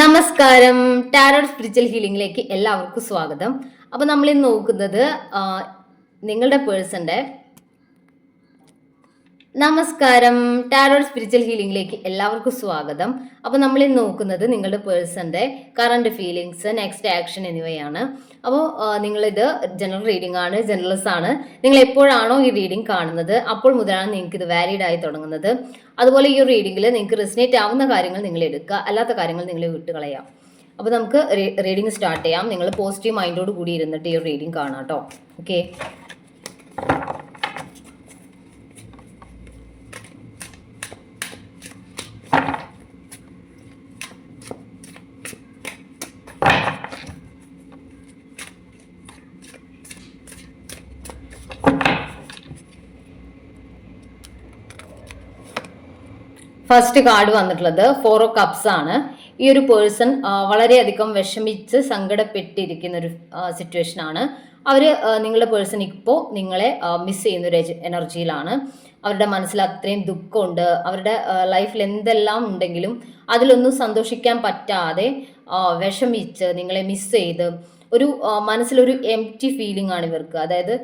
നമസ്കാരം. Tarot spiritual ഹീലിംഗിലേക്ക് എല്ലാവർക്കും സ്വാഗതം. അപ്പോൾ നമ്മൾ ഇന്ന് നോക്കുന്നത് നിങ്ങളുടെ പേഴ്സന്റെ നമസ്കാരം. ടാരോ സ്പിരിച്വൽ ഹീലിംഗിലേക്ക് എല്ലാവർക്കും സ്വാഗതം. അപ്പോൾ നമ്മൾ ഇന്ന് നോക്കുന്നത് നിങ്ങളുടെ പേഴ്സന്റെ കറണ്ട് ഫീലിങ്സ് നെക്സ്റ്റ് ആക്ഷൻ എന്നിവയാണ്. അപ്പോൾ നിങ്ങളിത് ജനറൽ റീഡിംഗ് ആണ് ജനറൽസ് ആണ്. നിങ്ങൾ എപ്പോഴാണോ ഈ റീഡിംഗ് കാണുന്നത് അപ്പോൾ മുതലാണ് നിങ്ങൾക്ക് ഇത് വാലിഡ് ആയി തുടങ്ങുന്നത്. അതുപോലെ ഈ റീഡിംഗിൽ നിങ്ങൾക്ക് റെസിനേറ്റ് ആവുന്ന കാര്യങ്ങൾ നിങ്ങൾ എടുക്കുക അല്ലാത്ത കാര്യങ്ങൾ നിങ്ങൾ വിട്ടുകളയാം. അപ്പോൾ നമുക്ക് റീഡിംഗ് സ്റ്റാർട്ട് ചെയ്യാം. നിങ്ങൾ പോസിറ്റീവ് മൈൻഡോട് കൂടി ഇരുന്നിട്ട് ഈ റീഡിംഗ് കാണാം കേട്ടോ ഓക്കെ ഫസ്റ്റ് കാർഡ് വന്നിട്ടുള്ളത്. ഫോർ ഓ കപ്സ് ആണ്. ഈ ഒരു പേഴ്സൺ വളരെയധികം വിഷമിച്ച് സങ്കടപ്പെട്ടിരിക്കുന്ന ഒരു സിറ്റുവേഷൻ ആണ്. അവർ നിങ്ങളുടെ പേഴ്സൺ ഇപ്പോൾ നിങ്ങളെ മിസ് ചെയ്യുന്ന ഒരു എനർജിയിലാണ് അവരുടെ മനസ്സിൽ അത്രയും ദുഃഖമുണ്ട്. അവരുടെ ലൈഫിൽ എന്തെല്ലാം ഉണ്ടെങ്കിലും അതിലൊന്നും സന്തോഷിക്കാൻ പറ്റാതെ വിഷമിച്ച് നിങ്ങളെ മിസ് ചെയ്ത് ഒരു മനസ്സിലൊരു എം ടി ഫീലിംഗ് ആണ് ഇവർക്ക്. അതായത്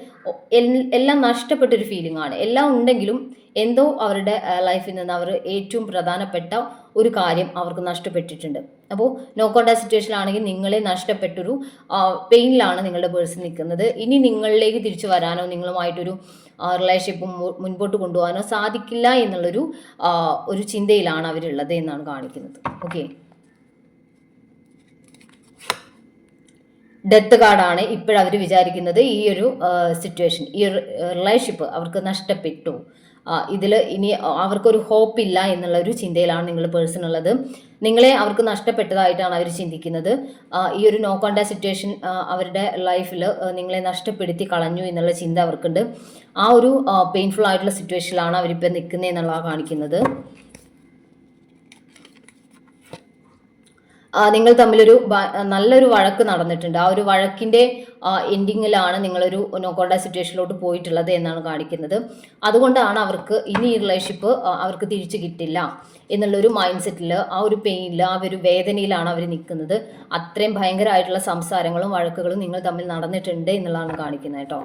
എല്ലാം നഷ്ടപ്പെട്ടൊരു ഫീലിംഗ് ആണ്. എല്ലാം ഉണ്ടെങ്കിലും എന്തോ അവരുടെ ലൈഫിൽ നിന്ന് അവർ ഏറ്റവും പ്രധാനപ്പെട്ട ഒരു കാര്യം അവർക്ക് നഷ്ടപ്പെട്ടിട്ടുണ്ട്. അപ്പോൾ നോ സിറ്റുവേഷൻ ആണെങ്കിൽ നിങ്ങളെ നഷ്ടപ്പെട്ടൊരു പെയിനിലാണ് നിങ്ങളുടെ പേഴ്സൺ നിൽക്കുന്നത്. ഇനി നിങ്ങളിലേക്ക് തിരിച്ചു വരാനോ നിങ്ങളുമായിട്ടൊരു റിലേഷൻഷിപ്പ് മുൻപോട്ട് കൊണ്ടുപോകാനോ സാധിക്കില്ല എന്നുള്ളൊരു ഒരു ചിന്തയിലാണ് അവരുള്ളത് എന്നാണ് കാണിക്കുന്നത്. ഓക്കെ ഡെത്ത് കാർഡാണ് ഇപ്പോഴവർ വിചാരിക്കുന്നത് ഈ ഒരു സിറ്റുവേഷൻ ഈ റിലേഷൻഷിപ്പ് അവർക്ക് നഷ്ടപ്പെട്ടു. ഇതിൽ ഇനി അവർക്കൊരു ഹോപ്പ് ഇല്ല എന്നുള്ള ഒരു ചിന്തയിലാണ് നിങ്ങൾ പേഴ്സൺ ഉള്ളത്. നിങ്ങളെ അവർക്ക് നഷ്ടപ്പെട്ടതായിട്ടാണ് അവർ ചിന്തിക്കുന്നത്. ഈ ഒരു നോ കോണ്ടാക്ട് സിറ്റുവേഷൻ അവരുടെ ലൈഫിൽ നിങ്ങളെ നഷ്ടപ്പെടുത്തി കളഞ്ഞു എന്നുള്ള ചിന്ത അവർക്കുണ്ട്. ആ ഒരു പെയിൻഫുൾ ആയിട്ടുള്ള സിറ്റുവേഷനിലാണ് അവരിപ്പോൾ നിൽക്കുന്നത് എന്നുള്ളതാണ് കാണിക്കുന്നത്. നിങ്ങൾ തമ്മിലൊരു നല്ലൊരു വഴക്ക് നടന്നിട്ടുണ്ട്. ആ ഒരു വഴക്കിന്റെ എൻഡിങ്ങിലാണ് നിങ്ങളൊരു നോക്കോണ്ട സിറ്റുവേഷനിലോട്ട് പോയിട്ടുള്ളത് എന്നാണ് കാണിക്കുന്നത്. അതുകൊണ്ടാണ് അവർക്ക് ഇനി ഈ റിലേഷൻഷിപ്പ് അവർക്ക് തിരിച്ചു കിട്ടില്ല എന്നുള്ളൊരു മൈൻഡ് സെറ്റിൽ ആ ഒരു പെയിനിൽ ആ ഒരു വേദനയിലാണ് അവർ നിൽക്കുന്നത്. അത്രയും ഭയങ്കരമായിട്ടുള്ള സംസാരങ്ങളും വഴക്കുകളും നിങ്ങൾ തമ്മിൽ നടന്നിട്ടുണ്ട് എന്നുള്ളതാണ് കാണിക്കുന്നത് കേട്ടോ.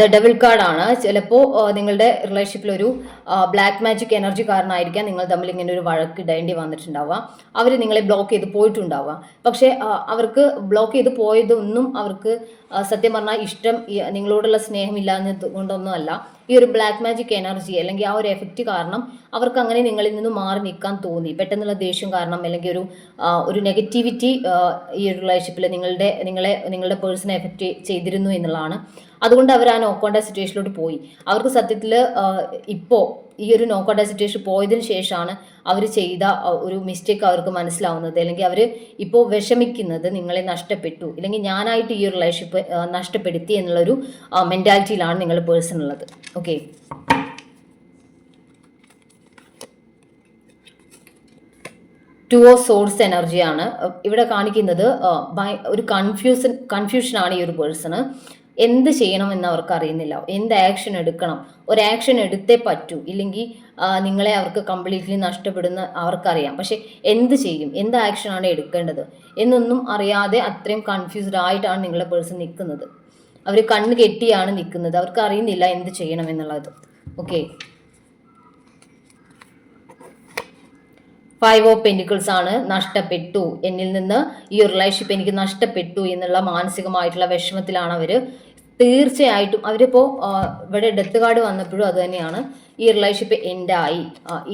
ദ ഡെവിൾ കാർഡാണ്. ചിലപ്പോൾ നിങ്ങളുടെ റിലേഷൻഷിപ്പിൽ ഒരു ബ്ലാക്ക് മാജിക് എനർജി കാരണമായിരിക്കാം നിങ്ങൾ തമ്മിൽ ഇങ്ങനെ ഒരു വഴക്ക് ഇടേണ്ടി വന്നിട്ടുണ്ടാവുക. അവർ നിങ്ങളെ ബ്ലോക്ക് ചെയ്ത് പോയിട്ടുണ്ടാവുക. പക്ഷേ അവർക്ക് ബ്ലോക്ക് ചെയ്ത് പോയതൊന്നും അവർക്ക് സത്യം പറഞ്ഞാൽ ഇഷ്ടം നിങ്ങളോടുള്ള സ്നേഹമില്ലാഞ്ഞത് കൊണ്ടൊന്നുമല്ല. ഈ ഒരു ബ്ലാക്ക് മാജിക് എനർജി അല്ലെങ്കിൽ ആ ഒരു എഫക്റ്റ് കാരണം അവർക്ക് അങ്ങനെ നിങ്ങളിൽ നിന്ന് മാറി നിൽക്കാൻ തോന്നി. പെട്ടെന്നുള്ള ദേഷ്യം കാരണം അല്ലെങ്കിൽ ഒരു ഒരു നെഗറ്റിവിറ്റി ഈ ഒരു റിലേഷൻഷിപ്പിൽ നിങ്ങളുടെ നിങ്ങളെ നിങ്ങളുടെ പേഴ്സണെ എഫക്റ്റ് ചെയ്തിരുന്നു എന്നുള്ളതാണ്. അതുകൊണ്ട് അവർ ആ നോക്കേണ്ട സിറ്റുവേഷനിലോട്ട് പോയി. അവർക്ക് സത്യത്തിൽ ഇപ്പോൾ ഈ ഒരു നോക്കോണ്ട സിറ്റുവേഷൻ പോയതിനു ശേഷമാണ് അവർ ചെയ്ത ഒരു മിസ്റ്റേക്ക് അവർക്ക് മനസ്സിലാവുന്നത്. അല്ലെങ്കിൽ അവർ ഇപ്പോൾ വിഷമിക്കുന്നത് നിങ്ങളെ നഷ്ടപ്പെട്ടു. അല്ലെങ്കിൽ ഞാനായിട്ട് ഈ ഒരു റിലേഷൻഷിപ്പ് നഷ്ടപ്പെടുത്തി എന്നുള്ളൊരു മെന്റാലിറ്റിയിലാണ് നിങ്ങൾ പേഴ്സൺ ഉള്ളത്. ഓക്കെ ടു ഓ സോഴ്സ് എനർജിയാണ് ഇവിടെ കാണിക്കുന്നത് ഒരു കൺഫ്യൂഷൻ കൺഫ്യൂഷനാണ് ഈ ഒരു പേഴ്സണ് എന്ത് ചെയ്യണം എന്ന് അവർക്ക് അറിയുന്നില്ല. എന്ത് ആക്ഷൻ എടുക്കണം? ഒരു ആക്ഷൻ എടുത്തേ പറ്റൂ. ഇല്ലെങ്കിൽ നിങ്ങളെ അവർക്ക് കംപ്ലീറ്റ്ലി നഷ്ടപ്പെടുന്ന അവർക്കറിയാം. പക്ഷെ എന്ത് ചെയ്യും? എന്ത് ആക്ഷനാണ് എടുക്കേണ്ടത്? എന്നൊന്നും അറിയാതെ അത്രയും കൺഫ്യൂസ്ഡ് ആയിട്ടാണ് നിങ്ങളുടെ പേഴ്സൺ നിൽക്കുന്നത്. അവർ കണ്ണ് കെട്ടിയാണ് നിൽക്കുന്നത്. അവർക്ക് അറിയുന്നില്ല എന്ത് ചെയ്യണം എന്നുള്ളത്. ഓക്കെ ഫൈവ് ഓഫ് പെന്റിക്കിൾസ് ആണ് നഷ്ടപ്പെട്ടു. എന്നിൽ നിന്ന് ഈ റിലേഷൻഷിപ്പ് എനിക്ക് നഷ്ടപ്പെട്ടു എന്നുള്ള മാനസികമായിട്ടുള്ള വിഷമത്തിലാണ് അവർ തീർച്ചയായിട്ടും അവരിപ്പോൾ ഇവിടെ ഡെത്ത് കാർഡ് വന്നപ്പോഴും അത് തന്നെയാണ്. ഈ റിലേഷൻഷിപ്പ് എൻഡായി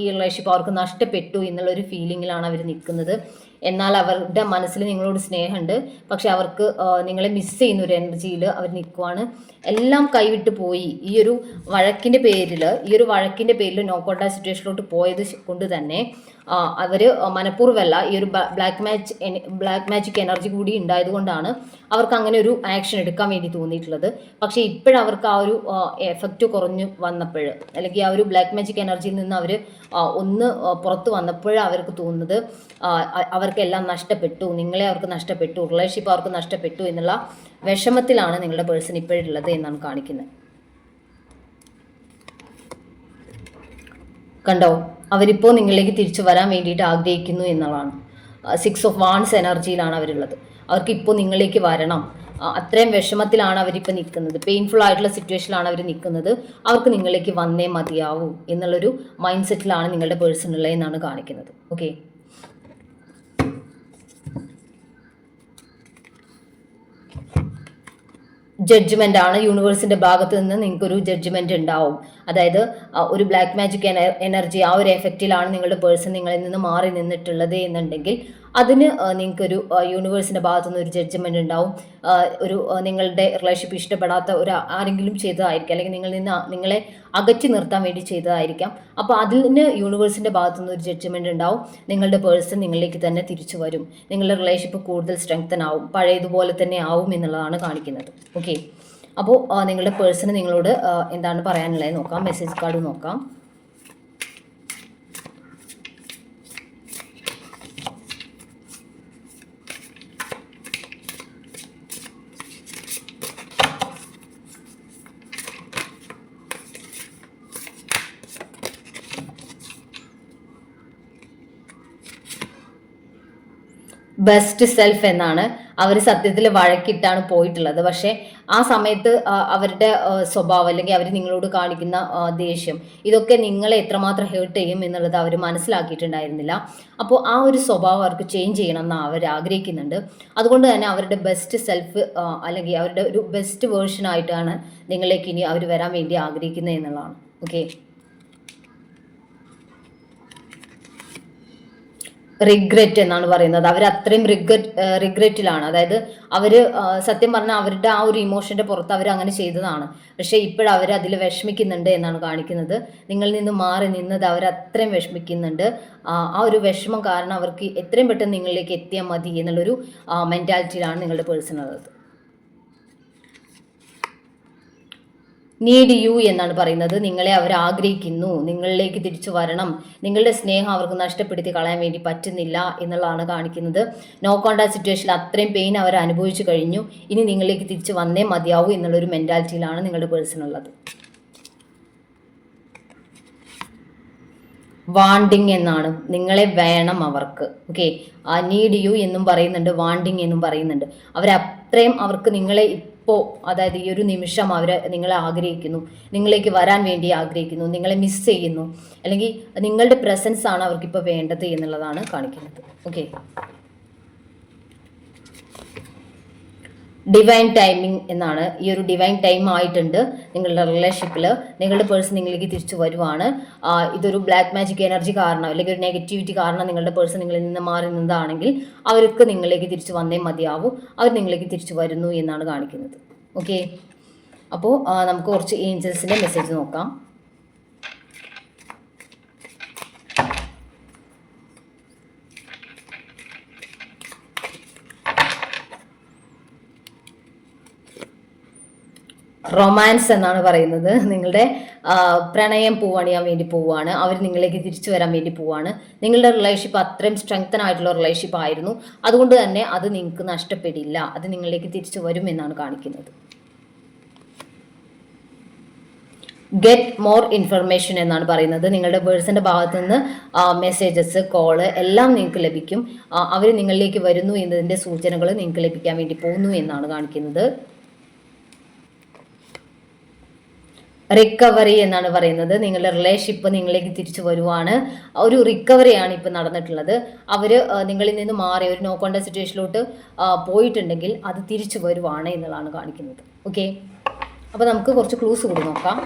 ഈ റിലേഷൻഷിപ്പ് അവർക്ക് നഷ്ടപ്പെട്ടു എന്നുള്ള ഒരു ഫീലിങ്ങിലാണ് അവർ നിൽക്കുന്നത്. എന്നാൽ അവരുടെ മനസ്സിൽ നിങ്ങളോട് സ്നേഹമുണ്ട്. പക്ഷെ അവർക്ക് നിങ്ങളെ മിസ് ചെയ്യുന്ന ഒരു എനർജിയിൽ അവർ നിൽക്കുവാണ്. എല്ലാം കൈവിട്ട് പോയി. ഈ ഒരു വഴക്കിന്റെ പേരിൽ ഈ ഒരു വഴക്കിന്റെ പേരിൽ നോക്കോട്ട സിറ്റുവേഷനിലോട്ട് പോയത് കൊണ്ട് തന്നെ അവർ മനഃപൂർവമല്ല ഈ ഒരു black match black magic energy കൂടി ഉണ്ടായതുകൊണ്ടാണ് അവർക്ക് അങ്ങനെ ഒരു ആക്ഷൻ എടുക്കാൻ വേണ്ടി തോന്നിയിട്ടുള്ളത്. പക്ഷേ ഇപ്പോഴവർക്ക് ആ ഒരു എഫക്റ്റ് കുറഞ്ഞു വന്നപ്പോൾ അല്ലെങ്കിൽ ആ ഒരു ബ്ലാക്ക് മാജിക് എനർജിയിൽ നിന്ന് അവർ ഒന്ന് പുറത്ത് വന്നപ്പോഴാണ് അവർക്ക് തോന്നുന്നത് അവർക്കെല്ലാം നഷ്ടപ്പെട്ടു നിങ്ങളെ അവർക്ക് നഷ്ടപ്പെട്ടു റിലേഷൻഷിപ്പ് അവർക്ക് നഷ്ടപ്പെട്ടു എന്നുള്ള വിഷമത്തിലാണ് നിങ്ങളുടെ പേഴ്സൺ ഇപ്പോഴുള്ളത് എന്നാണ് കാണിക്കുന്നത്. കണ്ടോ? അവരിപ്പോൾ നിങ്ങളിലേക്ക് തിരിച്ചു വരാൻ വേണ്ടിയിട്ട് ആഗ്രഹിക്കുന്നു എന്നുള്ളതാണ്. സിക്സ് ഓഫ് വാൺസ് എനർജിയിലാണ് അവരുള്ളത്. അവർക്ക് ഇപ്പോൾ നിങ്ങളിലേക്ക് വരണം. അത്രയും വിഷമത്തിലാണ് അവരിപ്പോൾ നിൽക്കുന്നത്. പെയിൻഫുൾ ആയിട്ടുള്ള സിറ്റുവേഷനിലാണ് അവർ നിൽക്കുന്നത്. അവർക്ക് നിങ്ങളിലേക്ക് വന്നേ മതിയാവൂ എന്നുള്ളൊരു മൈൻഡ് സെറ്റിലാണ് നിങ്ങളുടെ പേഴ്സൺ കാണിക്കുന്നത്. ഓക്കെ ജഡ്ജ്മെന്റ് ആണ് യൂണിവേഴ്സിന്റെ ഭാഗത്ത് നിന്ന് നിങ്ങൾക്ക് ഒരു ജഡ്ജ്മെന്റ് ഉണ്ടാവും. അതായത് ഒരു ബ്ലാക്ക് മാജിക് എനർജി ആ ഒരു എഫക്റ്റിലാണ് നിങ്ങളുടെ പേഴ്സൺ നിങ്ങളിൽ നിന്ന് മാറി നിന്നിട്ടുള്ളത് എന്നുണ്ടെങ്കിൽ അതിന് നിങ്ങൾക്കൊരു യൂണിവേഴ്സിന്റെ ഭാഗത്തു നിന്ന് ഒരു ജഡ്ജ്മെന്റ് ഉണ്ടാവും. ഒരു നിങ്ങളുടെ റിലേഷൻഷിപ്പ് ഇഷ്ടപ്പെടാത്ത ഒരു ആരെങ്കിലും ചെയ്തതായിരിക്കും. അല്ലെങ്കിൽ നിങ്ങളിൽ നിന്ന് നിങ്ങളെ അകറ്റി നിർത്താൻ വേണ്ടി ചെയ്തതായിരിക്കാം. അപ്പോൾ അതിന് യൂണിവേഴ്സിന്റെ ഭാഗത്തു നിന്ന് ഒരു ജഡ്ജ്മെന്റ് ഉണ്ടാവും. നിങ്ങളുടെ പേഴ്സൺ നിങ്ങളിലേക്ക് തന്നെ തിരിച്ചു വരും. നിങ്ങളുടെ റിലേഷൻഷിപ്പ് കൂടുതൽ സ്ട്രെങ്തൻ ആവും. പഴയതുപോലെ തന്നെ ആവും എന്നുള്ളതാണ് കാണിക്കുന്നത്. ഓക്കെ അപ്പോൾ നിങ്ങളുടെ പേഴ്സണ് നിങ്ങളോട് എന്താണ് പറയാനുള്ളത്? നോക്കാം. മെസ്സേജ് കാർഡ് നോക്കാം. ബെസ്റ്റ് സെൽഫ് എന്നാണ് അവർ സത്യത്തിൽ വഴക്കിട്ടാണ് പോയിട്ടുള്ളത്. പക്ഷെ ആ സമയത്ത് അവരുടെ സ്വഭാവം അല്ലെങ്കിൽ അവർ നിങ്ങളോട് കാണിക്കുന്ന ദേഷ്യം ഇതൊക്കെ നിങ്ങളെ എത്രമാത്രം ഹേർട്ട് ചെയ്യും എന്നുള്ളത് അവർ മനസ്സിലാക്കിയിട്ടുണ്ടായിരുന്നില്ല. അപ്പോൾ ആ ഒരു സ്വഭാവം അവർക്ക് ചേഞ്ച് ചെയ്യണം എന്ന് അവർ ആഗ്രഹിക്കുന്നുണ്ട്. അതുകൊണ്ട് തന്നെ അവരുടെ ബെസ്റ്റ് സെൽഫ് അല്ലെങ്കിൽ അവരുടെ ഒരു ബെസ്റ്റ് വേർഷൻ ആയിട്ടാണ് നിങ്ങളേക്ക് ഇനി അവർ വരാൻ വേണ്ടി ആഗ്രഹിക്കുന്നത് എന്നുള്ളതാണ്. ഓക്കെ റിഗ്രറ്റ് എന്നാണ് പറയുന്നത്. അവർ അത്രയും റിഗ്രറ്റ് റിഗ്രറ്റിലാണ് അതായത് അവർ സത്യം പറഞ്ഞാൽ അവരുടെ ആ ഒരു ഇമോഷന്റെ പുറത്ത് അവർ അങ്ങനെ ചെയ്തതാണ്. പക്ഷേ ഇപ്പോഴവർ അതിൽ വിഷമിക്കുന്നുണ്ട് എന്നാണ് കാണിക്കുന്നത്. നിങ്ങളിൽ നിന്ന് മാറി നിന്നത് അവർ അത്രയും വിഷമിക്കുന്നുണ്ട്. ആ ഒരു വിഷമം കാരണം അവർക്ക് എത്രയും പെട്ടെന്ന് നിങ്ങളിലേക്ക് എത്തിയാൽ മതി എന്നുള്ളൊരു മെന്റാലിറ്റിയിലാണ് നിങ്ങളുടെ പേഴ്സൺ നീഡ് യു എന്നാണ് പറയുന്നത്. നിങ്ങളെ അവർ ആഗ്രഹിക്കുന്നു. നിങ്ങളിലേക്ക് തിരിച്ചു വരണം. നിങ്ങളുടെ സ്നേഹം അവർക്ക് നഷ്ടപ്പെടുത്തി കളയാൻ വേണ്ടി പറ്റുന്നില്ല എന്നുള്ളതാണ് കാണിക്കുന്നത്. നോ കോണ്ടാക്ട് സിറ്റുവേഷനിൽ അത്രയും പെയിൻ അവർ അനുഭവിച്ചു കഴിഞ്ഞു. ഇനി നിങ്ങളിലേക്ക് തിരിച്ചു വന്നേ മതിയാവൂ എന്നുള്ളൊരു മെന്റാലിറ്റിയിലാണ് നിങ്ങളുടെ പേഴ്സൺ ഉള്ളത്. വാണ്ടിങ് എന്നാണ്. നിങ്ങളെ വേണം അവർക്ക്. ഓക്കെ ആ നീഡ് യു എന്നും പറയുന്നുണ്ട് വാണ്ടിങ് എന്നും പറയുന്നുണ്ട്. അവരത്രയും അവർക്ക് നിങ്ങളെ ഇപ്പോൾ അതായത് ഈ ഒരു നിമിഷം അവർ നിങ്ങളെ ആഗ്രഹിക്കുന്നു. നിങ്ങളേക്ക് വരാൻ വേണ്ടി ആഗ്രഹിക്കുന്നു. നിങ്ങളെ മിസ് ചെയ്യുന്നു. അല്ലെങ്കിൽ നിങ്ങളുടെ പ്രസൻസ് ആണ് അവർക്കിപ്പോൾ വേണ്ടത് എന്നുള്ളതാണ് കാണിക്കുന്നത്. ഓക്കെ ഡിവൈൻ ടൈമിംഗ് എന്നാണ് ഈ ഒരു ഡിവൈൻ ടൈം ആയിട്ടുണ്ട് നിങ്ങളുടെ റിലേഷൻഷിപ്പിൽ നിങ്ങളുടെ പേഴ്സൺ നിങ്ങളിലേക്ക് തിരിച്ചു വരുവാണ്. ഇതൊരു ബ്ലാക്ക് മാജിക് എനർജി കാരണം അല്ലെങ്കിൽ ഒരു നെഗറ്റിവിറ്റി കാരണം നിങ്ങളുടെ പേഴ്സൺ നിങ്ങളിൽ നിന്ന് മാറി നിന്നതാണെങ്കിൽ അവർക്ക് നിങ്ങളിലേക്ക് തിരിച്ചു വന്നേ മതിയാവൂ. അവർ നിങ്ങളിലേക്ക് തിരിച്ചു വരുന്നു എന്നാണ് കാണിക്കുന്നത്. ഓക്കെ അപ്പോൾ നമുക്ക് കുറച്ച് ഏഞ്ചൽസിന്റെ മെസ്സേജ് നോക്കാം. റൊമാൻസ് എന്നാണ് പറയുന്നത്. നിങ്ങളുടെ പ്രണയം പൂവണിയാൻ വേണ്ടി പോവുകയാണ്. അവർ നിങ്ങളിലേക്ക് തിരിച്ചു വരാൻ വേണ്ടി പോവുകയാണ്. നിങ്ങളുടെ റിലേഷൻഷിപ്പ് അത്രയും സ്ട്രെങ്തൻ ആയിട്ടുള്ള റിലേഷൻഷിപ്പ് ആയിരുന്നു. അതുകൊണ്ട് തന്നെ അത് നിങ്ങൾക്ക് നഷ്ടപ്പെടില്ല. അത് നിങ്ങളിലേക്ക് തിരിച്ചു വരും എന്നാണ് കാണിക്കുന്നത്. ഗെറ്റ് മോർ ഇൻഫർമേഷൻ എന്നാണ് പറയുന്നത്. നിങ്ങളുടെ പേഴ്സന്റെ ഭാഗത്തു നിന്ന് മെസ്സേജസ് കോൾ എല്ലാം നിങ്ങൾക്ക് ലഭിക്കും. അവർ നിങ്ങളിലേക്ക് വരുന്നു എന്നതിന്റെ സൂചനകൾ നിങ്ങൾക്ക് ലഭിക്കാൻ വേണ്ടി പോകുന്നു എന്നാണ് കാണിക്കുന്നത്. റിക്കവറി എന്നാണ് പറയുന്നത്. നിങ്ങളുടെ റിലേഷൻഷിപ്പ് നിങ്ങളിലേക്ക് തിരിച്ചു വരുവാണ്. ഒരു റിക്കവറിയാണ് ഇപ്പം നടന്നിട്ടുള്ളത്. അവർ നിങ്ങളിൽ നിന്ന് മാറി ഒരു നോ കോണ്ട സിറ്റുവേഷനിലോട്ട് പോയിട്ടുണ്ടെങ്കിൽ അത് തിരിച്ചു വരുവാണ് എന്നുള്ളതാണ് കാണിക്കുന്നത്. ഓക്കെ അപ്പോൾ നമുക്ക് കുറച്ച് ക്ലൂസ് കൂടി നോക്കാം.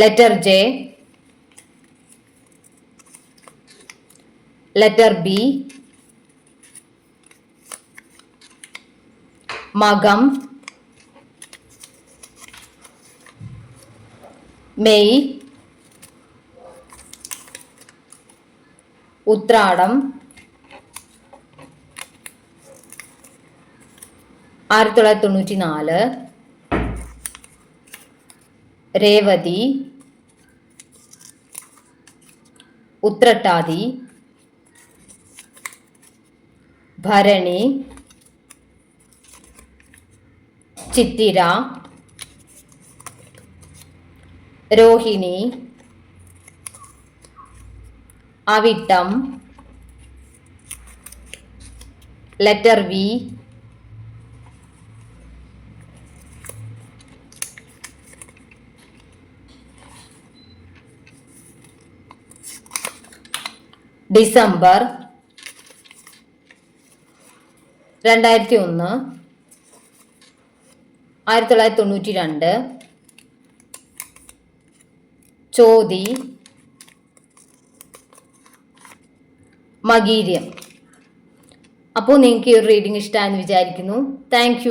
ലെറ്റർ ജെ ലെറ്റർ ബി மகம். மெய். உத்ராடம். ஆயிரத்தி தொள்ளாயிரத்தி தொண்ணூற்றி நாலு. Revathi. Uthrattathi. Bharani. Chithira Rohini Avittam letter V December രണ്ടായിരത്തി ഒന്ന് ആയിരത്തി തൊള്ളായിരത്തി തൊണ്ണൂറ്റി രണ്ട് ചോതി. മകീര്യം. അപ്പോൾ നിങ്ങൾക്ക് ഈ ഒരു റീഡിംഗ് ഇഷ്ടമായെന്ന് വിചാരിക്കുന്നു. താങ്ക്